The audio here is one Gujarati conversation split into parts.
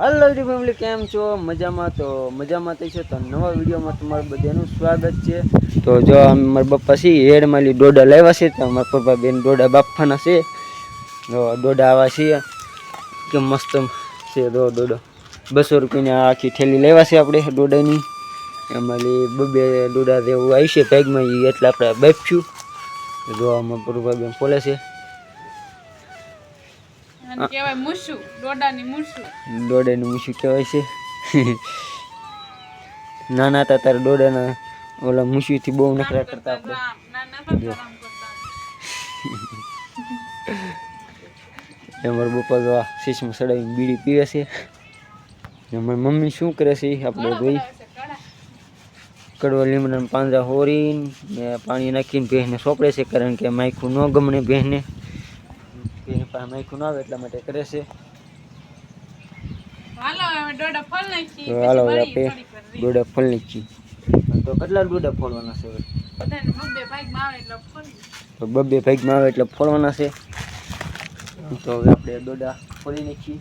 હાલો જી ફેમિલી, કેમ છો? મજામાં? તો મજામાં થઈ છે? તો નવા વિડીયોમાં તમારું બધાનું સ્વાગત છે. તો જો મારા પપ્પા છે હેડમાલી ડોડા લાવ્યા છે. તો મારા પપ્પા બેન ડોડા બાફવાના છે. તો ડોડા આવા છે. કે મસ્ત છે દો ડોડો બસો રૂપિયાની આખી થેલી લેવા છે આપણે ડોડાની એમાં બબે ડોડા જેવું આવી છે. પેગમાં એ એટલે આપણે બાફ્યું. જો આમાં પપ્પા બેન ખોલે છે. કહેવાય મૂછું કહેવાય છે. નાના હતા ત્યારે દોડાના ઓલા મૂછુંથી બહુ નખરા કરતા આપણે અમારા પપ્પા જો શીશમાં સડાવીને બીડી પીવે છે. અમારી મમ્મી શું કરે છે આપણે ભાઈ કડવા લીમડાના પાંદડા હોરીને પાણી નાખીને ભેંસને સોંપડે છે કારણ કે માયખું ન ગમણે ભેંસને. ભેંસ પાસે માયખું ન આવે એટલા માટે કરે છે. હાલો હવે દોડા ફળ નાખી તો કેટલા ડોડા ફોડવાના છે તો બબ્બે ભાગમાં આવે એટલે ફોડવાના છે. તો હવે આપણે દોડા ફોડી નાખીએ.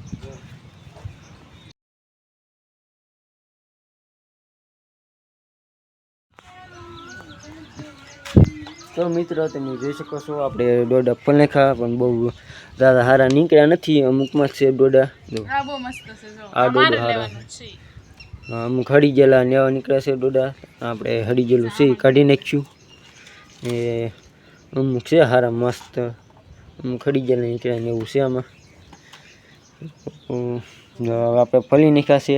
તો મિત્રો તમે જોઈ શકો છો આપણે દોડા ફોલ પણ બહુ દાદા સારા નીકળ્યા નથી. અમુકમાં છે દોડા આ દોડો હારો. અમુક હળી ગયેલા નેવા નીકળ્યા છે દોડા આપણે હળી ગયેલું છે કાઢી નાખ્યું. એ અમુક છે સારા મસ્ત. અમુક હળી ગયેલા નીકળ્યા ને એવું છે આમાં. આપણે ફલી નાખ્યા છે.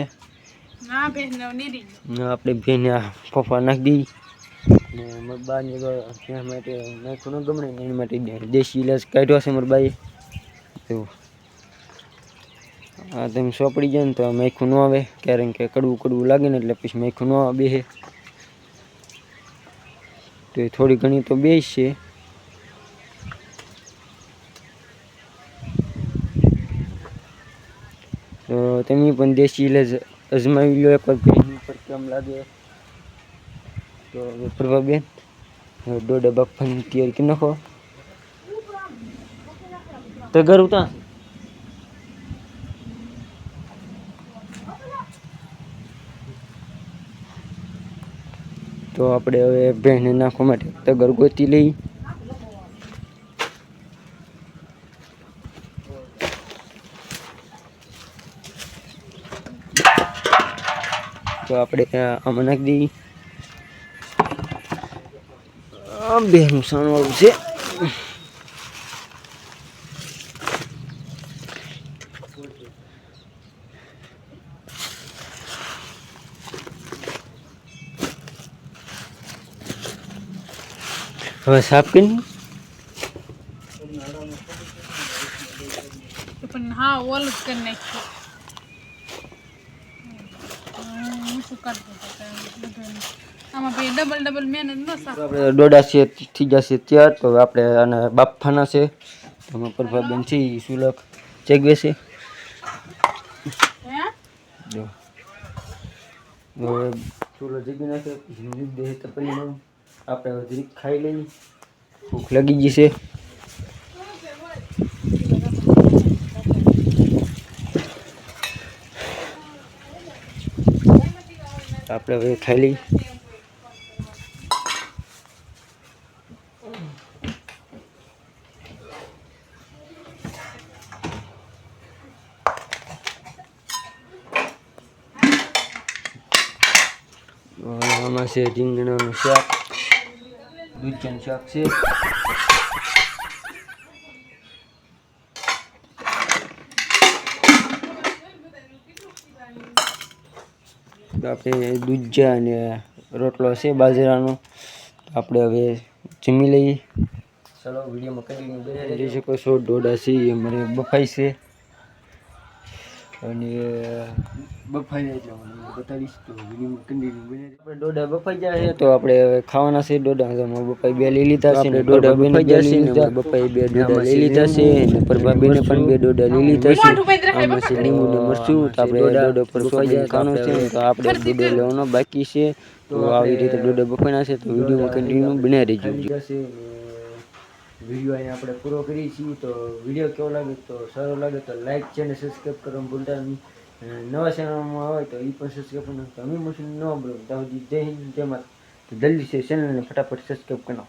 આપણે ભેને ફોફા નાખી દઈ ને મારા બાને ત્યાં માટે નાખું ન ગમણે એના માટે દેશી ઇલાજ કાઢ્યો છે મારા બાએ. તો આ તેમ સોપડી જાય ને તો માખું ન આવે. કારણ કે કડવું કડવું લાગે ને એટલે પછી માખું ન આવે બેસે તો એ થોડી ઘણી તો બેસ છે. તો તમે પણ દેશી ઇલાજ અજમાવી લો એક વાર કેમ લાગે? તો પ્રભાબેન દોઢ બાફાની તૈયારી કરી નાખો. તો ઘર ઉતા તો આપણે હવે ભેંસને નાખવા માટે તગર ગોતી લઈ. તો આપણે આમાં નાખી દઈએ આ બે નુકસાન વાળું છે. હવે સાફ કરી પણ હા ઓલું જ કરી નાખ્યું હમ, મૂસું કરી બધું. દોડા છે થઈ જશે ત્યાર. તો આપણે આને બાફવાના છે. એમાં પ્રભાબેન છે ઈ સુલક ચેગવે છે. ચૂલો જગી નાખે દે તપેલીમાં આપણે હવે જરીક ખાઈ લઈએ. ભૂખ લાગી ગઈ છે. આપણે હવે ખાઈ લઈએ. આમાં છે રીંગણાનું શાક. દૂધિયાનું શાક છે. આપણે દૂધિયા અને રોટલો છે બાજરાનો. આપણે હવે જમી લઈએ. ચલો વિડીયોમાં બને જોઈ શકો છો ડોડા છે એ અમારે બફાઈ છે. અને બફાઈ જાય એટલે બતાવીશ તો વિડીયોમાં કન્ટિન્યુ બને આપણે ડોડા બફાઈ જાય છે તો આપણે હવે ખાવાના છે ડોડા. તો બપાઈ બે લઈ લીધા છે ને ડોડા બની ગયા છે ને અમારા બપાઈ બે ડોડા લઈ લીધા છે અને પ્રભાબેને પણ બે ડોડા લઈ લીધા છે. આમાં છે લીંબુ ને મરચું. તો આપણે ડોડા પર ખાવાનું છે તો આપણે ડોડો લેવાનો બાકી છે. તો આવી રીતે ડોડા બફાઈના છે તો વિડીયોમાં કન્ટિન્યુ બને રહેજો વીડિયો અહીંયા આપણે પૂરો કરીએ છીએ. તો વીડિયો કેવો લાગે? તો સારો લાગે તો લાઈક છે અને સબસ્ક્રાઈબ કરવાનું ભૂલતા નહીં. નવા ચેનલમાં હોય તો એ પણ સબસ્ક્રાઈબ કરી નાખો અમે મળશું નવા બ્લોગ ત્યાં સુધી જય હિન્દ, જય માતા તો જલ્દી છે ચેનલને ફટાફટ સબસ્ક્રાઈબ કરી